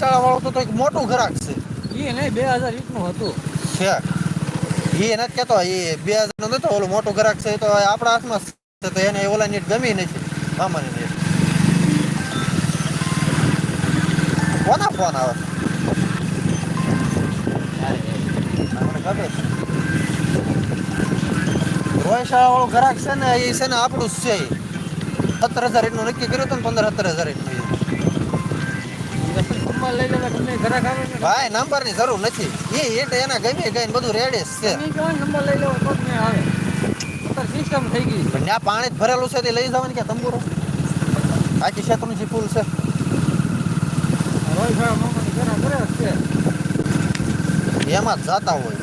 રોયશાળા વાળો તો એક મોટું ઘરાક છે. એ નહીં બે હજાર ઈટનું હતું. છે. એ નથી કેતો એ બે હજારનું નતો ઓલું મોટું ગ્રાહક છે તો આપણા હાથમાં છે તો એને ઓલા નીટ ગમી નથી. મામાની નીટ. કોના ફોન આવે? રોયશાળા વાળું ગ્રાહક છે ને એ છે ને આપણું જ છે. સત્તર હજાર એટલું નક્કી કર્યું હતું ને પંદર સત્તર હજાર એટલું ભાઈ નંબરની જરૂર નથી. એ ઈટ એના ગમે ગઈ બધું રેડે છે. નંબર લઈ લેવો તો આવે. સિસ્ટમ થઈ ગઈ પણ ત્યાં પાણી ભરેલું છે તે લઈ જવાની કે તંબુરો? આખી ક્ષેત્રનું જે પુલ છે. એમાં જ જાતા હોય.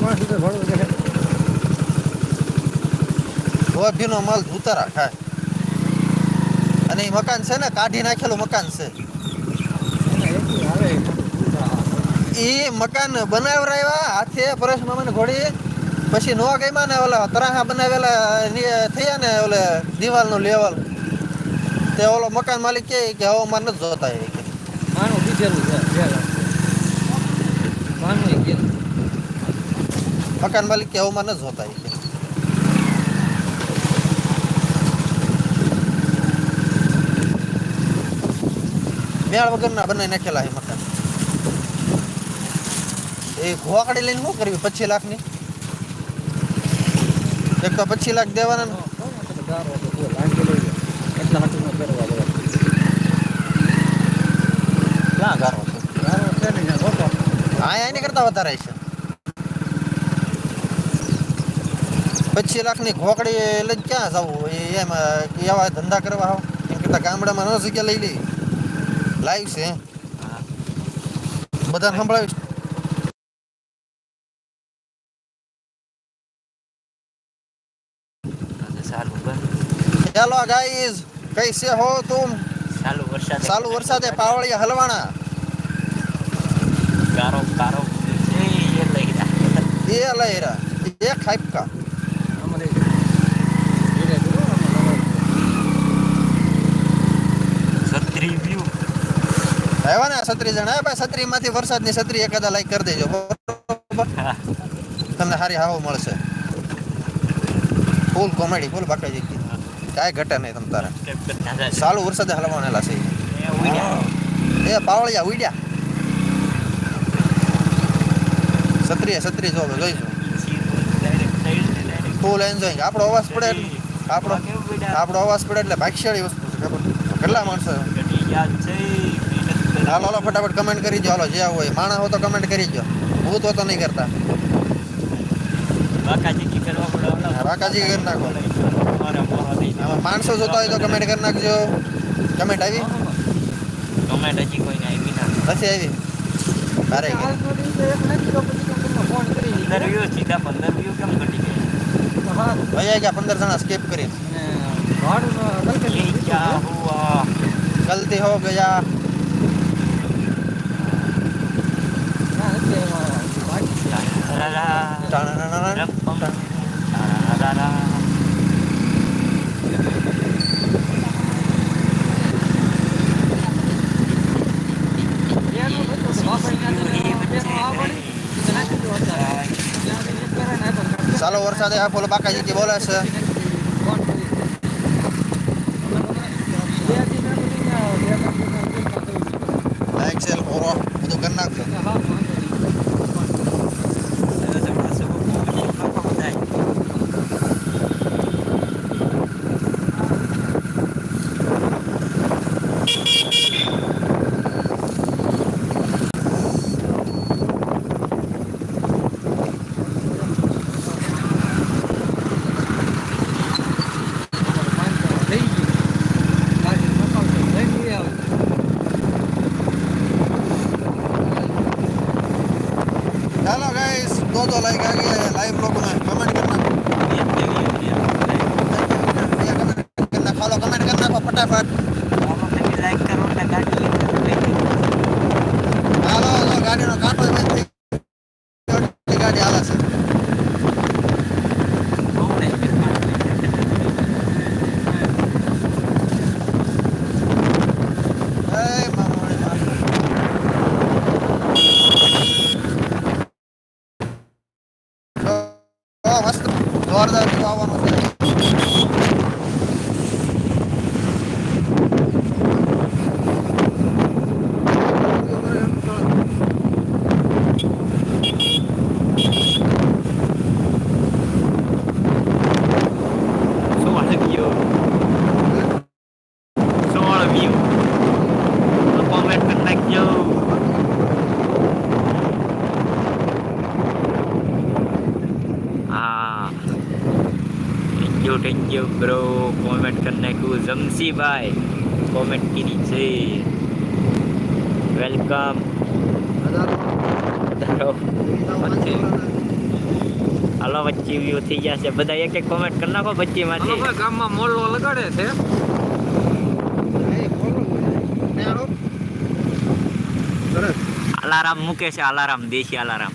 પાંચ રૂપિયા ભાડું છે ગોભીનો માલ ઉતારા ખાય. અને એ મકાન છે ને, કાઢી નાખેલું મકાન છે એને એટલું આવે એ મોટું ભૂલ થાય. એ મકાન બનાવરાવ્યા હાથે પરેશ મામાને ઘોડી પછી નો ગઈમાં ને ઓલા તરાહા બનાવેલા થયા ને ઓલે દિવાલનું લેવલ. તે ઓલો મકાન માલિક કહે કે હવે મારે નથી જોતા એ કે. માનું બીજેલું છે માનું મકાન માલિક કે હવે મારે નથી જોતા એ કે. મેળ વગરના બનાવી નાખેલા એ મકાન. એ ઘોકડી લઈને શું કરવી? પચીસ લાખની? એક તો પચીસ લાખ દેવાના. ક્યાં ગારો હા એની કરતા વધારે છે. પચીસ લાખની ઘોકડી લઈને ક્યાં જવું? એમ એવા ધંધા કરવા આવો. એમ કરતા ગામડામાં ન જગ્યા લઈ લઈ લાઈવ છે. હે. બધાને સંભળાવીશ. સારું બસ ચાલો ગાઈઝ કઈસે હો તું? ચાલુ વરસાદ ચાલુ વરસાદ પાવળી હલવાણા ગારો ગારો. એ લઈરા એ લઈરા એ ખાઈપકા છત્રી જણા? ભાઈ છત્રી વરસાદની છત્રી એકાદા લાઈક કરી દેજો. બરોબર તમને સારી હાવ મળશે. ફૂલ કોમેડી ફૂલ બાકાજી કાંઈ ઘટે નહીં તમ તારે. ચાલુ વરસાદે હલવાનેલા છે. એ પાવળિયા ઉડ્યા. છત્રીએ છત્રી જો જોઈશું. ફૂલ એન્જોય આપણો અવાજ પડે આપણો આપણો અવાજ પડે એટલે ભાગ્યશાળી વસ્તુ છે ખબર કેટલા માણસો હાલો હાલો ફટાફટ કમેન્ટ કરી દો હાલો જે હોય. માણસ હો તો કમેન્ટ કરી દો ભૂત હો તો નહીં કરતા. વાકાજી કરી નાખો. પાંચસો જોતા હોય તો કમેન્ટ કરી નાખજો. કમેન્ટ આવી? કમેન્ટ હજી કોઈ આવી ના. પછી આવી? ભારે પંદર વ્યૂ સીધા પંદર વ્યૂ કેમ ઘટી ગયા? ભાઈ ગયા પંદર જણા સ્કેપ કરી. ગલતી હો ગયા. ચાલો વરસાદ આ ફૂલ બાકાજી બોલે છે કરી. ઓરો બધું ત્યાં બે તો તો લાઈક આ ગયા લાઈવ બ્લોગમાં થેન્ક યુ બ્રો કોમેન્ટ કરી નાખ્યું જમશીભાઈ કોમેન્ટ કરી છે વેલકમ વધારો હાલો વચ્ચે વ્યૂ થઈ ગયા છે બધા એક એક કોમેન્ટ કરી નાખો વચ્ચે માંથી ગામમાં મોલો લગાડે છે. અલારામ મૂકે છે અલારામ દેશી અલારામ.